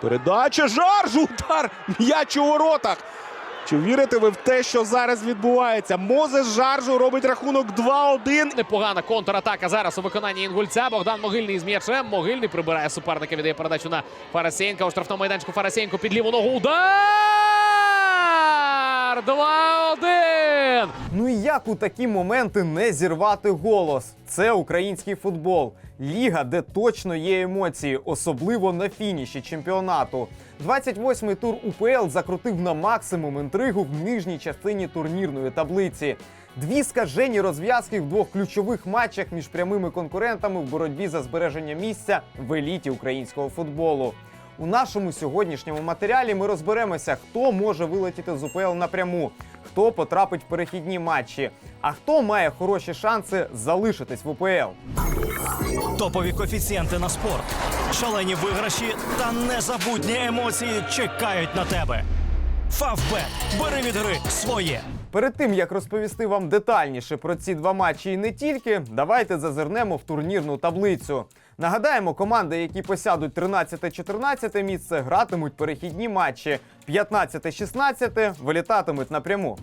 Передача Жарж! Удар! М'яч у воротах. Чи вірите ви в те, що зараз відбувається? Мозес Жаржу робить рахунок 2-1. Непогана контратака зараз у виконанні інгульця. Богдан Могильний з м'ячем. Могильний прибирає суперника, віддає передачу на Фарасєнка. У штрафному майданчику Фарасєнко під ліву ногу. Удар! 2-1! Ну і як у такі моменти не зірвати голос? Це український футбол. Ліга, де точно є емоції, особливо на фініші чемпіонату. 28-й тур УПЛ закрутив на максимум інтригу в нижній частині турнірної таблиці. Дві скажені розв'язки в двох ключових матчах між прямими конкурентами в боротьбі за збереження місця в еліті українського футболу. У нашому сьогоднішньому матеріалі ми розберемося, хто може вилетіти з УПЛ напряму, хто потрапить в перехідні матчі, а хто має хороші шанси залишитись в УПЛ. Топові коефіцієнти на спорт, шалені виграші та незабутні емоції чекають на тебе. Фавбет. Бери від гри своє. Перед тим як розповісти вам детальніше про ці два матчі і не тільки, давайте зазирнемо в турнірну таблицю. Нагадаємо, команди, які посядуть 13-14 місце, гратимуть перехідні матчі. 15-16 вилітатимуть напряму.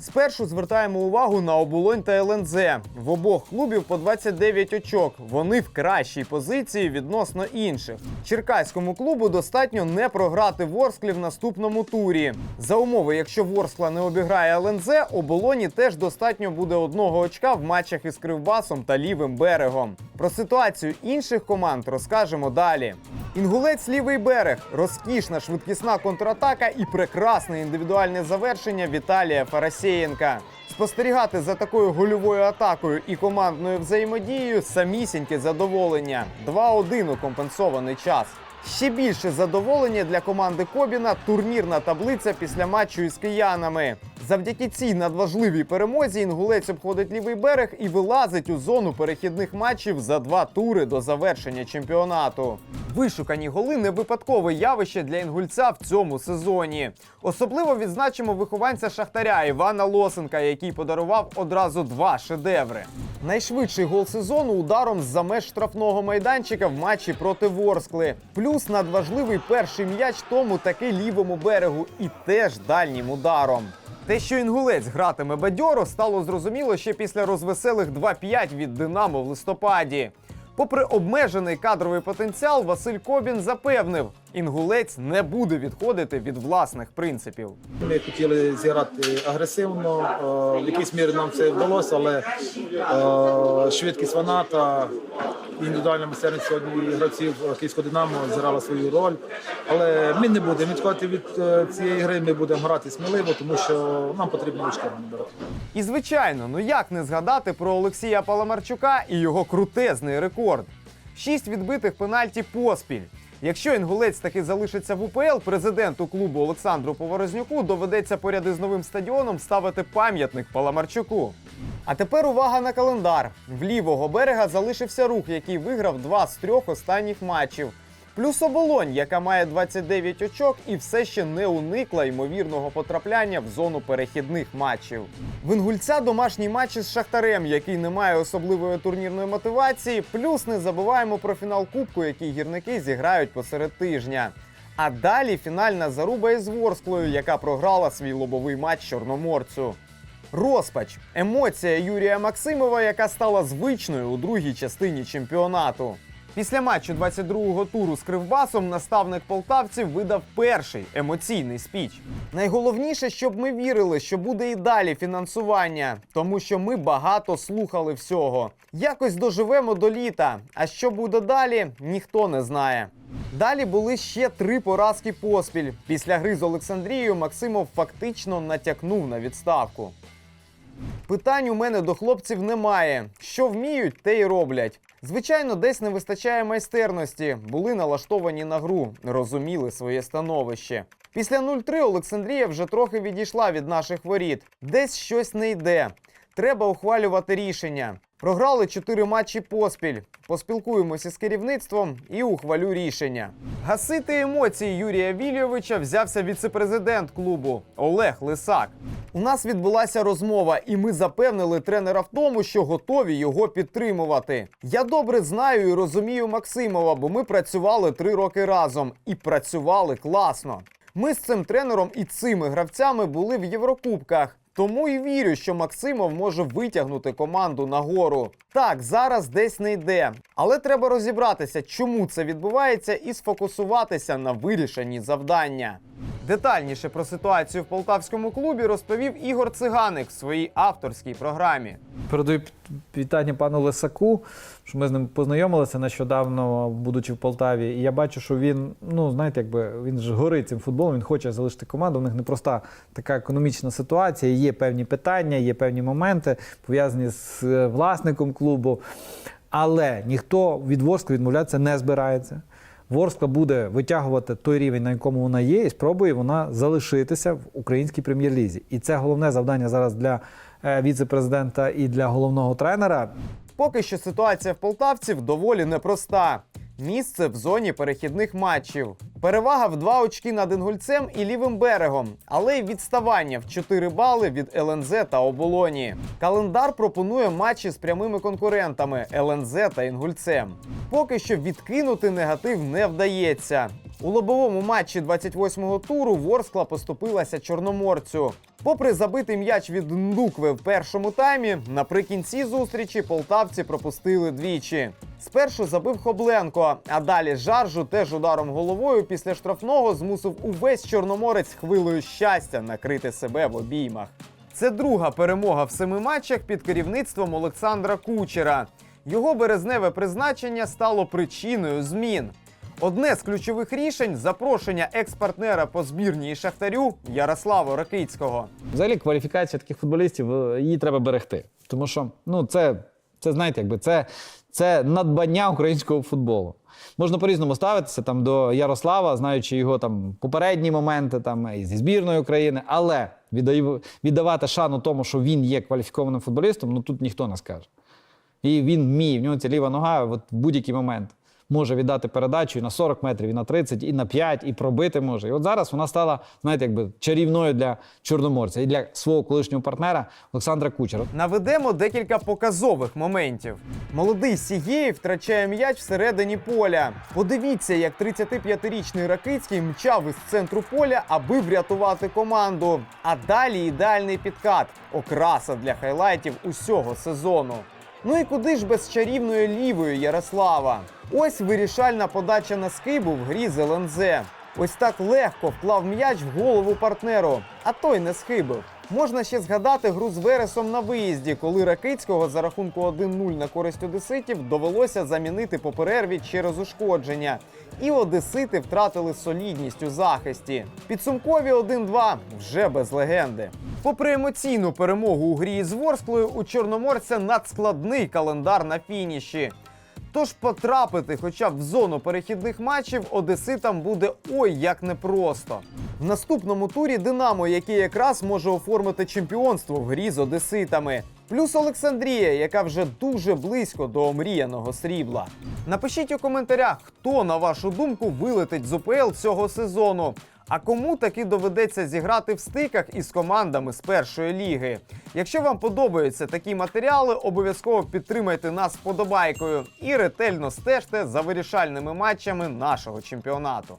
Спершу звертаємо увагу на оболонь та ЛНЗ. В обох клубів по 29 очок. Вони в кращій позиції відносно інших. Черкаському клубу достатньо не програти Ворсклі в наступному турі. За умови, якщо Ворскла не обіграє ЛНЗ, оболоні теж достатньо буде одного очка в матчах із Кривбасом та лівим берегом. Про ситуацію інших команд розкажемо далі. Інгулець лівий берег, розкішна швидкісна контратака і прекрасне індивідуальне завершення Віталія Фарасєєнка. Спостерігати за такою гольовою атакою і командною взаємодією самісіньке задоволення. 2-1 у компенсований час. Ще більше задоволення для команди Кобіна турнірна таблиця після матчу із киянами. Завдяки цій надважливій перемозі інгулець обходить лівий берег і вилазить у зону перехідних матчів за два тури до завершення чемпіонату. Вишукані голи не випадкове явище для інгульця в цьому сезоні. Особливо відзначимо вихованця Шахтаря Івана Лосенка, який подарував одразу два шедеври. Найшвидший гол сезону ударом з-за меж штрафного майданчика в матчі проти Ворскли. Плюс надважливий перший м'яч тому таки лівому берегу і теж дальнім ударом. Те, що інгулець гратиме бадьоро, стало зрозуміло ще після розвеселих 2-5 від Динамо в листопаді. Попри обмежений кадровий потенціал, Василь Кобін запевнив, інгулець не буде відходити від власних принципів. Ми хотіли зіграти агресивно. е, В якійсь мірі нам це вдалося, але е, швидкість Ваната, індивідуальна майстерність сьогодні гравців Київського Динамо зіграла свою роль. Але ми не будемо відходити від е, цієї гри. Ми будемо грати сміливо, тому що нам потрібно очки набирати. І звичайно, ну як не згадати про Олексія Паламарчука і його крутезний рекорд: шість відбитих пенальті поспіль. Якщо інгулець таки залишиться в УПЛ, президенту клубу Олександру Поворознюку доведеться поряд із новим стадіоном ставити пам'ятник Паламарчуку. А тепер увага на календар. В лівого берега залишився рух, який виграв два з трьох останніх матчів. Плюс оболонь, яка має 29 очок і все ще не уникла ймовірного потрапляння в зону перехідних матчів. В інгульця домашній матч із Шахтарем, який не має особливої турнірної мотивації. Плюс не забуваємо про фінал Кубку, який гірники зіграють посеред тижня. А далі фінальна заруба із Ворсклою, яка програла свій лобовий матч Чорноморцю. Розпач емоція Юрія Максимова, яка стала звичною у другій частині чемпіонату. Після матчу 22-го туру з Кривбасом наставник полтавців видав перший емоційний спіч. Найголовніше, щоб ми вірили, що буде і далі фінансування, тому що ми багато слухали всього. Якось доживемо до літа. А що буде далі, ніхто не знає. Далі були ще три поразки поспіль. Після гри з Олександрією Максимов фактично натякнув на відставку. Питань у мене до хлопців немає. Що вміють, те й роблять. Звичайно, десь не вистачає майстерності, були налаштовані на гру, розуміли своє становище. Після 0-3 Олександрія вже трохи відійшла від наших воріт. Десь щось не йде. Треба ухвалювати рішення. Програли 4 матчі поспіль. Поспілкуємося з керівництвом і ухвалю рішення. Гасити емоції Юрія Вільйовича взявся віцепрезидент клубу Олег Лисак. У нас відбулася розмова, і ми запевнили тренера в тому, що готові його підтримувати. Я добре знаю і розумію Максимова, бо ми працювали три роки разом і працювали класно. Ми з цим тренером і цими гравцями були в Єврокубках. Тому і вірю, що Максимов може витягнути команду нагору. Так, зараз десь не йде, але треба розібратися, чому це відбувається, і сфокусуватися на вирішенні завдання. Детальніше про ситуацію в полтавському клубі розповів Ігор Циганик в своїй авторській програмі. Передаю вітання пану Лисаку, що ми з ним познайомилися нещодавно, будучи в Полтаві. І я бачу, що він, ну знаєте, якби він ж горить цим футболом, він хоче залишити команду. У них непроста така економічна ситуація. Є певні питання, є певні моменти пов'язані з е, власником клубу. Але ніхто від Ворскли відмовлятися не збирається. Ворскла буде витягувати той рівень, на якому вона є, і спробує вона залишитися в українській прем'єр-лізі. І це головне завдання зараз для е, віце-президента і для головного тренера. Поки що ситуація в полтавців доволі непроста. Місце в зоні перехідних матчів. Перевага в два очки над Інгульцем і лівим берегом, але й відставання в 4 бали від ЛНЗ та Оболоні. Календар пропонує матчі з прямими конкурентами ЛНЗ та Інгульцем. Поки що відкинути негатив не вдається. У лобовому матчі 28-го туру Ворскла поступилася Чорноморцю. Попри забитий м'яч від Ndukви в першому таймі, наприкінці зустрічі полтавці пропустили двічі. Спершу забив Хобленко, а далі жаржу теж ударом головою після штрафного змусив увесь чорноморець хвилею щастя накрити себе в обіймах. Це друга перемога в семи матчах під керівництвом Олександра Кучера. Його березневе призначення стало причиною змін. Одне з ключових рішень запрошення екс-партнера по збірній Шахтарю Ярослава Ракицького. Взагалі, кваліфікація таких футболістів е, її треба берегти. Тому що ну, це, це знаєте, якби це, це надбання українського футболу. Можна по-різному ставитися там до Ярослава, знаючи його там попередні моменти там зі збірної України, але віддавати шану тому, що він є кваліфікованим футболістом, ну тут ніхто не скаже. І він вміє, в нього ця ліва нога от в будь-який момент може віддати передачу і на 40 метрів, і на 30, і на 5, і пробити може. І от зараз вона стала, знаєте, якби чарівною для чорноморця і для свого колишнього партнера Олександра Кучера. Наведемо декілька показових моментів. Молодий Сігєєв втрачає м'яч всередині поля. Подивіться, як 35-річний Ракицький мчав із центру поля, аби врятувати команду. А далі ідеальний підкат окраса для хайлайтів усього сезону. Ну і куди ж без чарівної лівої Ярослава? Ось вирішальна подача на скибу в грі Зелензе. Ось так легко вклав м'яч в голову партнеру, а той не схибив. Можна ще згадати гру з Вересом на виїзді, коли Ракицького за рахунку 1-0 на користь одеситів довелося замінити по перерві через ушкодження. І одесити втратили солідність у захисті. Підсумкові 1-2 вже без легенди. Попри емоційну перемогу у грі з Ворсклою, у Чорноморця надскладний календар на фініші. Тож потрапити хоча б в зону перехідних матчів одеситам буде ой як непросто. В наступному турі Динамо, який якраз може оформити чемпіонство в грі з одеситами. Плюс Олександрія, яка вже дуже близько до омріяного срібла. Напишіть у коментарях, хто, на вашу думку, вилетить з УПЛ цього сезону. А кому таки доведеться зіграти в стиках із командами з першої ліги? Якщо вам подобаються такі матеріали, обов'язково підтримайте нас вподобайкою і ретельно стежте за вирішальними матчами нашого чемпіонату.